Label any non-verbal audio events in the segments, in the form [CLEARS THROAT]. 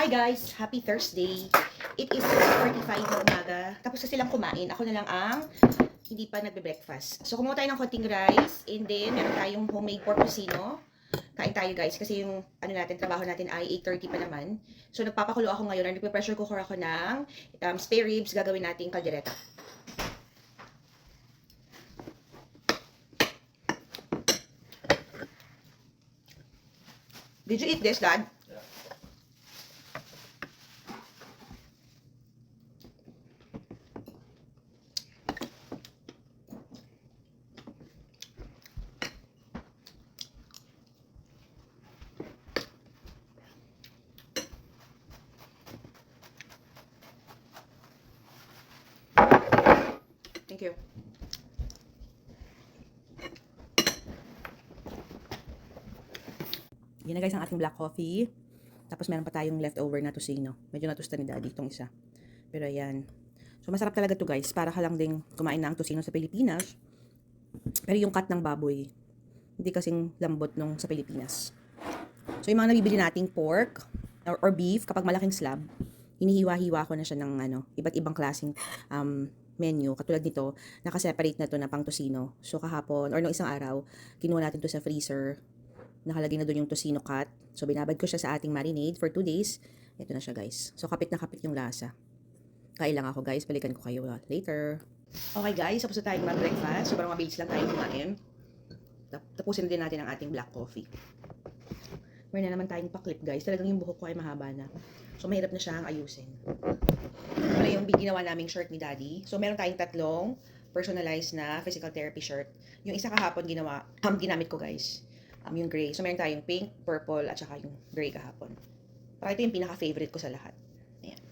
Hi guys! Happy Thursday! It is 6.45 na umaga. Tapos na silang kumain. Ako na lang ang hindi pa nagbe-breakfast. So, kumuha tayo ng konting rice. And then, meron tayong homemade pork porcino. Kain tayo guys. Kasi yung ano natin, trabaho natin ay 8.30 pa naman. So, nagpapakulo ako ngayon. Nagpe-pressure cooker ako ng um, spare ribs. Gagawin nating kaldereta. Did you eat this, Dad? Thank you. Yan na guys ang ating black coffee. Tapos meron pa tayong leftover na tosino. Medyo natusta ni daddy itong isa. Pero ayan. So masarap talaga to guys. Para ka lang ding kumain na ang tosino sa Pilipinas. Pero yung cut ng baboy, hindi kasing lambot nung sa Pilipinas. So yung mga nabibili nating pork or, or beef, kapag malaking slab, hinihiwa-hiwa ko na siya ng ano, iba't ibang klaseng um, menu. Katulad nito, nakaseparate na to na pang tosino. So kahapon, or nung isang araw, kinuha natin to sa freezer. Nakalagay na doon yung tosino cut. So binabad ko siya sa ating marinade for 2 days. Ito na siya guys. So kapit na kapit yung lasa. Kain lang ako guys. Balikan ko kayo uh, later. Okay guys, tapos na tayong mag-breakfast. Sobrang mabilis lang tayong kumain. Tap- Tapusin din natin ang ating black coffee. Meron na naman tayong paklip guys. Talagang yung buhok ko ay mahaba na. So mahirap na siyang ayusin. Wala yung ginawa naming shirt ni daddy. So meron tayong tatlong personalized na physical therapy shirt. Yung isa kahapon ginawa, um, ginamit ko guys. Um, yung gray. So meron tayong pink, purple, at saka yung gray kahapon. Para ito yung pinaka-favorite ko sa lahat. Ayan.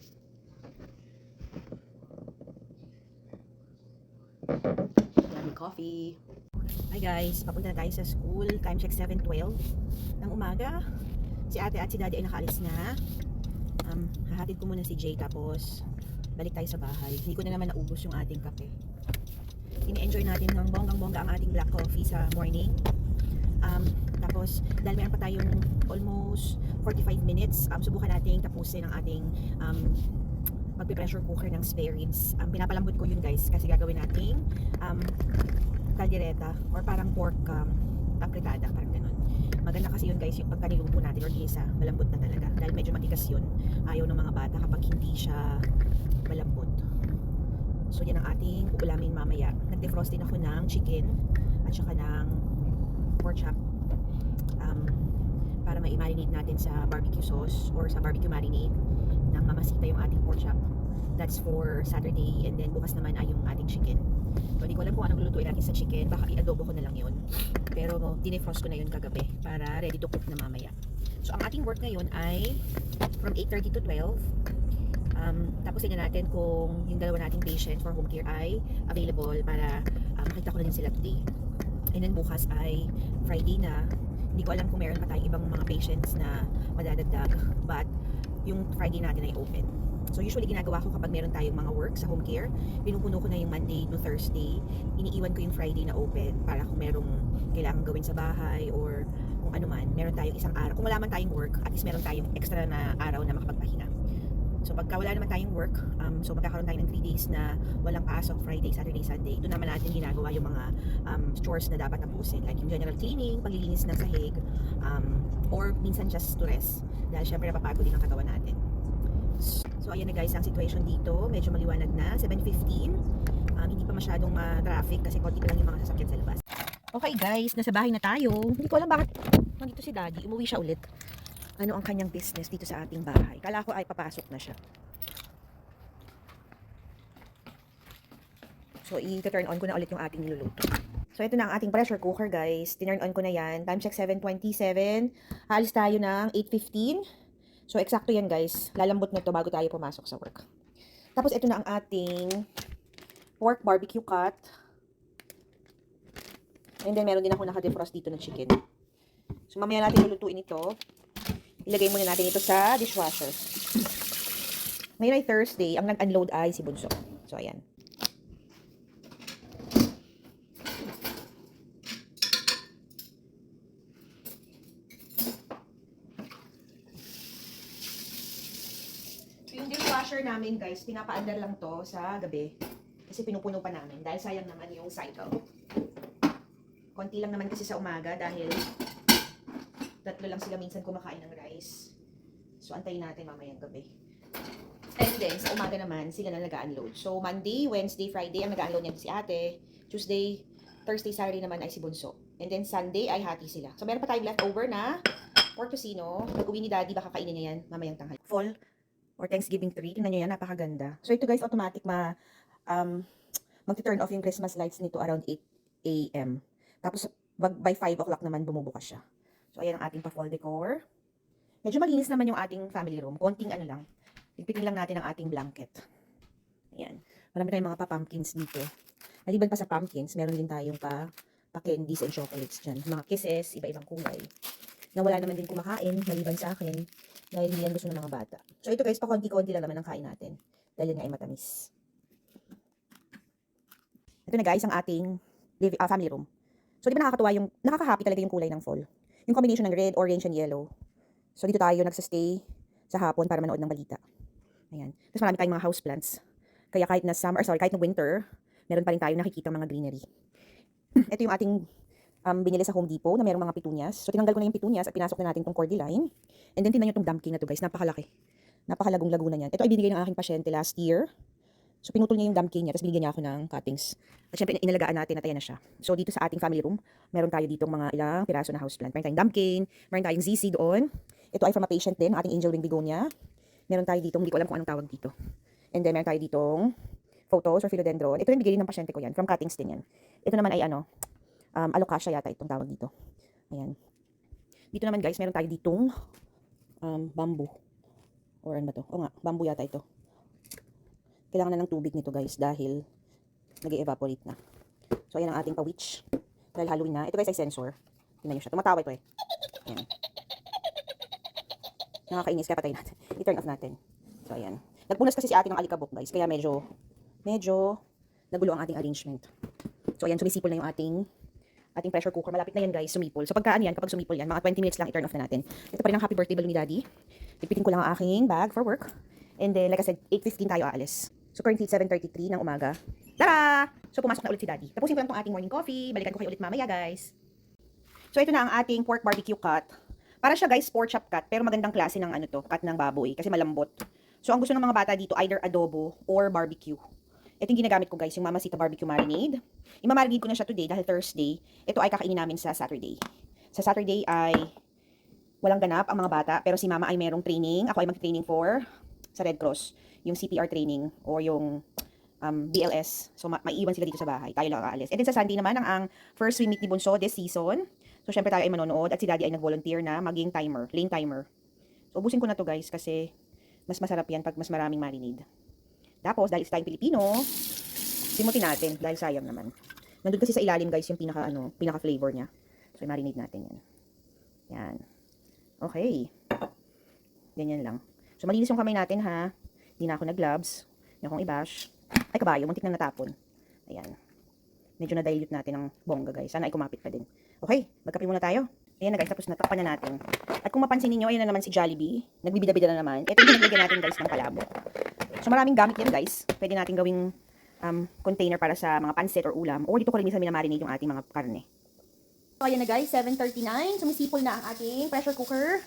Yummy coffee. Hi guys, papunta na tayo sa school. Time check 7.12 ng umaga. Si ate at si daddy ay nakaalis na. Um, hahatid ko muna si Jay tapos balik tayo sa bahay. Hindi ko na naman naubos yung ating kape. Ini-enjoy natin ng bonggang-bongga ang ating black coffee sa morning. Um, tapos, dahil meron pa tayong almost 45 minutes, um, subukan natin tapusin ang ating um, magpe-pressure cooker ng spare ribs. Um, pinapalambot ko yun guys kasi gagawin nating um, kaldereta or parang pork um, apretada, parang ganun. Maganda kasi yun guys yung pagka niluto natin or gisa, malambot na talaga. Dahil medyo matigas yun. Ayaw ng mga bata kapag hindi siya malambot. So yan ang ating uulamin mamaya. Nag-defrost din ako ng chicken at saka ng pork chop um, para ma-marinate natin sa barbecue sauce or sa barbecue marinade nang mamasita yung ating pork chop. That's for Saturday and then bukas naman ay yung ating chicken. So, hindi ko alam kung anong lulutuin natin sa chicken. Baka i-adobo ko na lang yun. Pero dinefrost ko na yun kagabi para ready to cook na mamaya. So, ang ating work ngayon ay from 8.30 to 12. Um, tapos tingnan natin kung yung dalawa nating patient for home care ay available para um, makita ko na din sila today. And then bukas ay Friday na. Hindi ko alam kung meron pa tayong ibang mga patients na madadagdag. But yung Friday natin ay open. So usually ginagawa ko kapag meron tayong mga work sa home care, pinupuno ko na yung Monday to Thursday, iniiwan ko yung Friday na open para kung merong kailangan gawin sa bahay or kung ano man, meron tayong isang araw. Kung wala man tayong work, at least meron tayong extra na araw na makapagpahinga. So pagka wala naman tayong work, um, so magkakaroon tayo ng 3 days na walang pasok, Friday, Saturday, Sunday. Doon naman natin ginagawa yung mga um, chores na dapat tapusin. Like yung general cleaning, paglilinis ng sahig, um, or minsan just to rest. Dahil syempre napapagod din ang katawan natin. So ayan na guys ang situation dito. Medyo maliwanag na. 7.15. Um, hindi pa masyadong ma-traffic kasi konti pa lang yung mga sasakyan sa labas. Okay guys, nasa bahay na tayo. Hindi ko alam bakit nandito si daddy. Umuwi siya ulit. Ano ang kanyang business dito sa ating bahay. Kala ko ay papasok na siya. So, i-turn on ko na ulit yung ating niluluto. So, ito na ang ating pressure cooker, guys. Tinurn on ko na yan. Time check 7.27. Halis tayo ng 8.15. So, eksakto yan, guys. Lalambot na to bago tayo pumasok sa work. Tapos, ito na ang ating pork barbecue cut. And then, meron din ako naka-defrost dito ng chicken. So, mamaya natin lulutuin ito. Ilagay muna natin ito sa dishwasher. Ngayon ay Thursday. Ang nag-unload ay si Bunso. So, ayan. Yung dishwasher namin, guys, pinapaandar lang to sa gabi. Kasi pinupuno pa namin. Dahil sayang naman yung cycle. Konti lang naman kasi sa umaga dahil tatlo lang sila minsan kumakain ng rice. So, antayin natin mamayang gabi. And then, sa umaga naman, sila na nag-unload. So, Monday, Wednesday, Friday, ang nag-unload niya si ate. Tuesday, Thursday, Saturday naman ay si Bunso. And then, Sunday ay hati sila. So, meron pa tayong leftover na pork tocino. Pag-uwi ni Daddy, baka kainin niya yan mamayang tanghali. Fall or Thanksgiving tree. Tingnan nyo yan, napakaganda. So, ito guys, automatic ma, um, mag-turn off yung Christmas lights nito around 8 a.m. Tapos, by 5 o'clock naman bumubukas siya. So, ayan ang ating pa-fall decor. Medyo malinis naman yung ating family room. Konting ano lang. Pigpitin lang natin ang ating blanket. Ayan. Marami tayong mga pa-pumpkins dito. Maliban pa sa pumpkins, meron din tayong pa, pa-candies and chocolates dyan. Mga kisses, iba-ibang kulay. Na wala naman din kumakain, maliban sa akin. Dahil hindi yan gusto ng mga bata. So ito guys, pa-konti-konti lang naman ang kain natin. Dahil yan nga ay matamis. Ito na guys, ang ating liv- ah, family room. So di ba nakakatuwa yung, nakaka-happy talaga yung kulay ng fall. Yung combination ng red, orange, and yellow. So dito tayo nagsastay sa hapon para manood ng balita. Ayan. Tapos marami tayong mga houseplants. Kaya kahit na summer, sorry, kahit na winter, meron pa rin tayo nakikita mga greenery. [LAUGHS] Ito yung ating um, binili sa Home Depot na merong mga petunias. So tinanggal ko na yung petunias at pinasok na natin tong cordyline. And then tingnan nyo tong dumpkin na to guys, napakalaki. Napakalagong-lago na yan. Ito ay binigay ng aking pasyente last year. So pinutol niya yung dumpkin niya, tapos binigyan niya ako ng cuttings. At syempre inalagaan natin at ayan na siya. So dito sa ating family room, meron tayo ditong mga ilang piraso na houseplant. Meron tayong dumpkin, meron tayong ZC doon. Ito ay from a patient din, ating angel wing begonia. Meron tayo ditong, hindi ko alam kung anong tawag dito. And then meron tayo ditong photos or philodendron. Ito rin bigay ng pasyente ko yan, from cuttings din yan. Ito naman ay ano, um, alocasia yata itong tawag dito. Ayan. Dito naman guys, meron tayo ditong um, bamboo. Or ano ba to? O nga, bamboo yata ito. Kailangan na ng tubig nito guys dahil nag evaporate na. So ayan ang ating pa-witch. Dahil Halloween na. Ito guys ay sensor. Tingnan nyo siya. Tumatawa ito eh. Ayan. Nakakainis kaya patay natin. [LAUGHS] I-turn off natin. So ayan. Nagpunas kasi si ate ng alikabok guys. Kaya medyo, medyo nagulo ang ating arrangement. So ayan, sumisipol na yung ating ating pressure cooker. Malapit na yan guys, sumipol. So pagka ano yan, kapag sumipol yan, mga 20 minutes lang i-turn off na natin. Ito pa rin ang happy birthday balloon ni daddy. Pipitin ko lang ang aking bag for work. And then, like I said, 8.15 tayo aalis. So currently, 7.33 ng umaga. Tara! So pumasok na ulit si daddy. Tapusin ko lang tong ating morning coffee. Balikan ko kayo ulit mamaya guys. So ito na ang ating pork barbecue cut. Para siya guys, pork chop cut. Pero magandang klase ng ano to, cut ng baboy. Kasi malambot. So ang gusto ng mga bata dito, either adobo or barbecue. Ito yung ginagamit ko guys, yung Mamacita Barbecue Marinade. Imamarinade ko na siya today dahil Thursday. Ito ay kakainin namin sa Saturday. Sa Saturday ay walang ganap ang mga bata, pero si mama ay merong training. Ako ay mag-training for sa Red Cross. Yung CPR training or yung um, BLS. So, ma- maiiwan sila dito sa bahay. Tayo lang aalis. And then sa Sunday naman, ang, ang first swim meet ni Bunso this season. So, syempre tayo ay manonood at si Daddy ay nag-volunteer na maging timer, lane timer. So, ubusin ko na to guys kasi mas masarap yan pag mas maraming marinade. Tapos, dahil tayong Pilipino, simutin natin dahil sayang naman. Nandun kasi sa ilalim guys yung pinaka ano, pinaka flavor niya. So, marinate natin yan. Yan. Okay. Ganyan lang. So, malinis yung kamay natin ha. Hindi na ako nag-gloves. Hindi akong i-bash. Ay, kabayo. Muntik na natapon. Ayan. Medyo na-dilute natin ng bongga guys. Sana ay kumapit pa din. Okay. Magkape muna tayo. Ayan na guys. Tapos natakpan na natin. At kung mapansin niyo ayan na naman si Jollibee. Nagbibida-bida na naman. Ito yung nilagyan natin guys ng palabo. So, maraming gamit yan guys. Pwede natin gawing um, container para sa mga pansit or ulam. Or dito ko rin minsan minamarinate yung ating mga karne. So, ayan na guys, 7.39. Sumisipol na ang ating pressure cooker.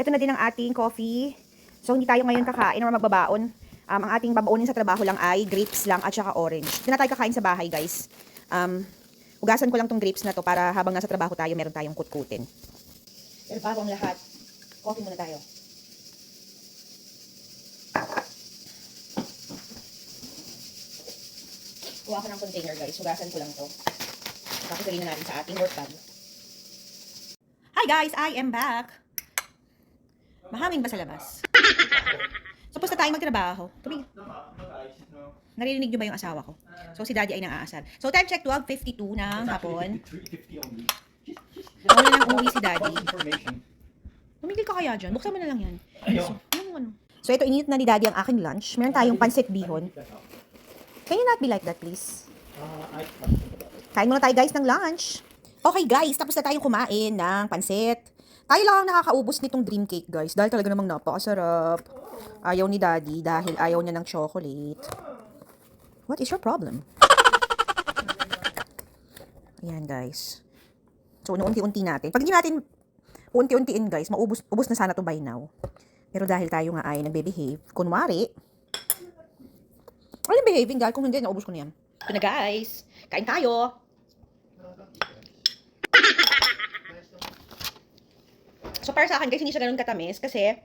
Ito na din ang ating coffee. So, hindi tayo ngayon kakain or magbabaon. Um, ang ating babaunin sa trabaho lang ay grapes lang at saka orange. Hindi na tayo kakain sa bahay guys. Um, hugasan ko lang tong grapes na to para habang nasa trabaho tayo, meron tayong kutkutin. Pero bago ang lahat, coffee muna tayo. Kuha ko ng container guys. Hugasan ko lang to. Tapos na natin sa ating work bag. Hi guys! I am back! Mahangin ba sa labas? [LAUGHS] Tapos na tayong magtrabaho. Tumig. Naririnig niyo ba yung asawa ko? So si daddy ay nang-aasar. So time check 12.52 ng hapon. 350 only. Nawala nang uwi si daddy. Tumigil ka kaya dyan. Buksan mo na lang yan. Ayun. Ano, ano? So ito, init na ni daddy ang aking lunch. Meron tayong pansit bihon. Can you not be like that please? I, Kain muna tayo guys ng lunch. Okay guys, tapos na tayong kumain ng pansit. Tayo lang ang nakakaubos nitong dream cake, guys. Dahil talaga namang napakasarap. Ayaw ni daddy dahil ayaw niya ng chocolate. What is your problem? Ayan, guys. So, unti-unti natin. Pag hindi natin unti-untiin, guys, maubos ubos na sana to by now. Pero dahil tayo nga ay nagbe-behave, kunwari, ano behaving, guys? Kung hindi, naubos ko na yan. Ito na, guys. Kain tayo. So, para sa akin, guys, hindi siya ganun katamis kasi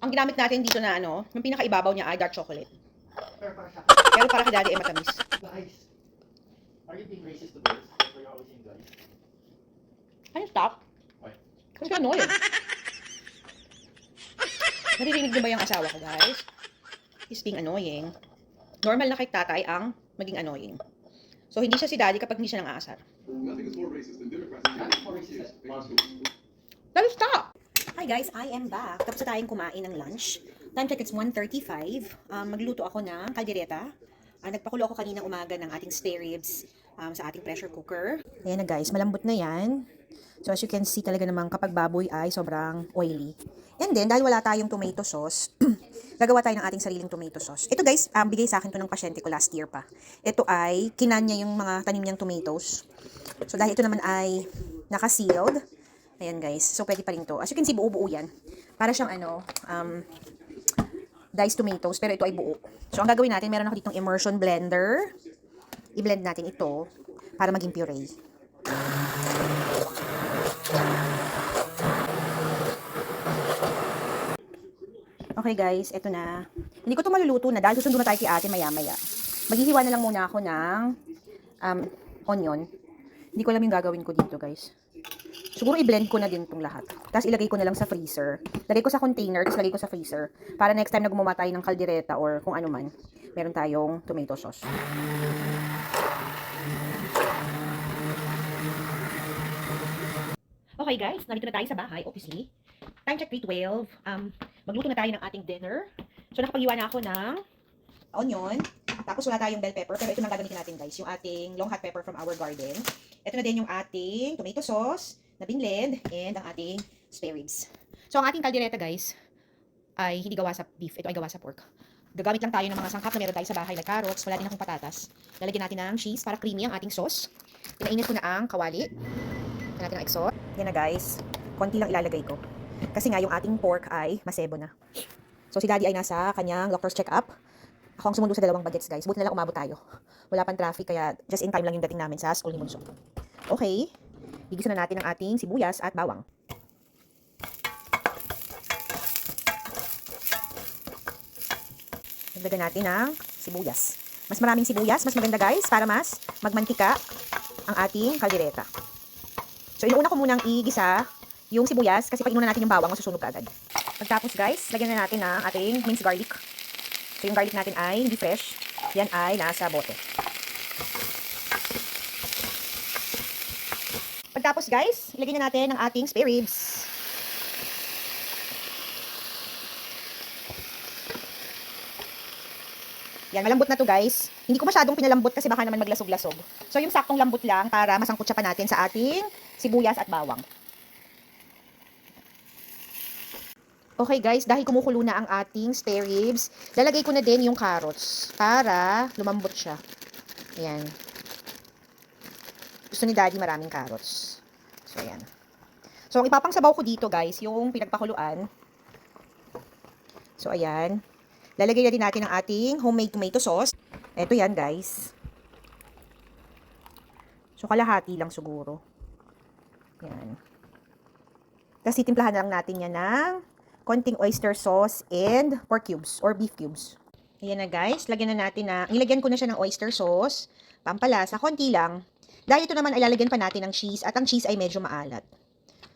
ang ginamit natin dito na ano, yung pinakaibabaw niya ay dark chocolate. Pero para kay daddy ay matamis. guys, are you being racist to girls? Or you're always saying guys? Can you stop? Why? Kasi annoying. Naririnig niyo ba yung asawa ko, guys? He's being annoying. Normal na kay tatay ang maging annoying. So, hindi siya si daddy kapag hindi siya nang aasar. Nothing is more racist than Democrats. That's more racist than Muslims. Let us stop! Hi guys, I am back. Tapos tayong kumain ng lunch. Time check, it's 1.35. Um, magluto ako ng kaldereta. Ah, nagpakulo ako kaninang umaga ng ating spare ribs um, sa ating pressure cooker. Ayan na guys, malambot na yan. So as you can see talaga namang kapag baboy ay sobrang oily. And then, dahil wala tayong tomato sauce, [CLEARS THROAT] gagawa tayo ng ating sariling tomato sauce. Ito guys, um, bigay sa akin to ng pasyente ko last year pa. Ito ay, kinan niya yung mga tanim niyang tomatoes. So dahil ito naman ay naka-sealed, ayan guys, so pwede pa rin to. As you can see, buo-buo yan. Para siyang ano, um, diced tomatoes, pero ito ay buo. So ang gagawin natin, meron ako ditong immersion blender. I-blend natin ito para maging puree. Okay guys, eto na. Hindi ko to maluluto na dahil susundo na tayo kay ate maya-maya. Maghihiwa na lang muna ako ng um, onion. Hindi ko alam yung gagawin ko dito guys. Siguro i-blend ko na din itong lahat. Tapos ilagay ko na lang sa freezer. Lagay ko sa container, tapos lagay ko sa freezer. Para next time na gumawa tayo ng kaldereta or kung ano man, meron tayong tomato sauce. Okay guys, nandito na tayo sa bahay, obviously. Time check 3.12. Um, magluto na tayo ng ating dinner. So nakapaghiwa na ako ng onion. Tapos wala tayong bell pepper, pero ito na gagamitin natin guys, yung ating long hot pepper from our garden. Ito na din yung ating tomato sauce na binlend and ang ating spare ribs. So ang ating kaldereta guys ay hindi gawa sa beef, ito ay gawa sa pork. Gagamit lang tayo ng mga sangkap na meron tayo sa bahay like carrots, wala din akong patatas. Lalagyan natin ng cheese para creamy ang ating sauce. Pinainit ko na ang kawali. Lagyan natin ng exhaust. Yan na guys, konti lang ilalagay ko. Kasi nga yung ating pork ay masebo na. So si daddy ay nasa kanyang doctor's check-up. Ako ang sumundo sa dalawang bagets guys. Buti na lang umabot tayo. Wala pang traffic kaya just in time lang yung dating namin sa school ni Bunso. Okay. Gigisan na natin ang ating sibuyas at bawang. Dagdagan natin ng sibuyas. Mas maraming sibuyas, mas maganda guys, para mas magmantika ang ating kaldereta. So, inuuna ko munang igisa yung sibuyas kasi pag inuna natin yung bawang, masusunog agad. Pagtapos guys, lagyan na natin ng ating minced garlic. So, yung garlic natin ay hindi fresh. Yan ay nasa bote. Pagtapos guys, ilagay na natin ang ating spare ribs. Yan, malambot na to guys. Hindi ko masyadong pinalambot kasi baka naman maglasog-lasog. So yung saktong lambot lang para masangkot siya pa natin sa ating sibuyas at bawang. Okay guys, dahil kumukulo na ang ating spare ribs, lalagay ko na din yung carrots para lumambot siya. Ayan. Gusto ni daddy maraming carrots. So ayan. So ang ipapangsabaw ko dito guys, yung pinagpakuluan. So ayan. Lalagay na din natin ang ating homemade tomato sauce. Ito yan, guys. So, kalahati lang siguro. Yan. Tapos, titimplahan lang natin yan ng konting oyster sauce and pork cubes or beef cubes. Ayan na, guys. Lagyan na natin na, nilagyan ko na siya ng oyster sauce. Pampalasa, konti lang. Dahil ito naman ay lalagyan pa natin ng cheese at ang cheese ay medyo maalat.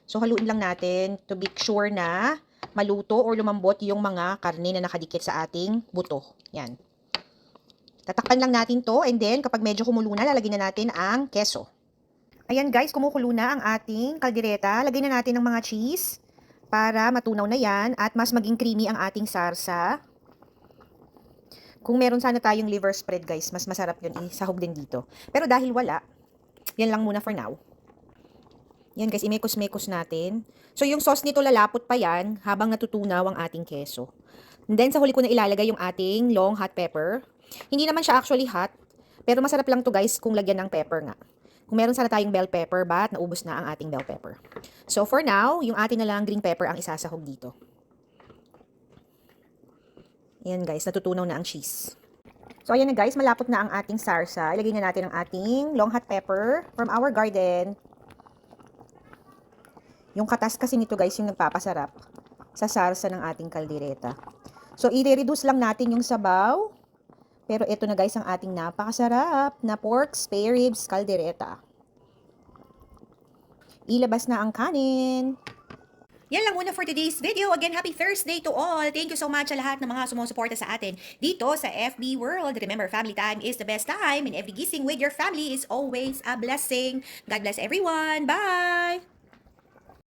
So, haluin lang natin to be sure na maluto or lumambot yung mga karne na nakadikit sa ating buto. Yan. Tatakpan lang natin to and then kapag medyo kumulo na, lalagyan na natin ang keso. Ayan guys, kumukulo na ang ating kaldereta. Lagyan na natin ng mga cheese para matunaw na yan at mas maging creamy ang ating sarsa. Kung meron sana tayong liver spread guys, mas masarap yun. Isahog din dito. Pero dahil wala, yan lang muna for now. Yan guys, imekos-mekos natin. So yung sauce nito lalapot pa yan habang natutunaw ang ating keso. And then sa huli ko na ilalagay yung ating long hot pepper. Hindi naman siya actually hot, pero masarap lang to guys kung lagyan ng pepper nga. Kung meron sana tayong bell pepper, but naubos na ang ating bell pepper. So for now, yung atin na lang green pepper ang isasahog dito. Yan guys, natutunaw na ang cheese. So ayan na guys, malapot na ang ating sarsa. Ilagay na natin ang ating long hot pepper from our garden. Yung katas kasi nito guys, yung nagpapasarap sa sarsa ng ating kaldereta. So i-reduce lang natin yung sabaw. Pero ito na guys ang ating napakasarap na pork spare ribs caldereta. Ilabas na ang kanin. Yan lang muna for today's video. Again, happy Thursday to all. Thank you so much sa lahat ng mga sumusuporta sa atin dito sa FB World. Remember, family time is the best time and every gising with your family is always a blessing. God bless everyone. Bye!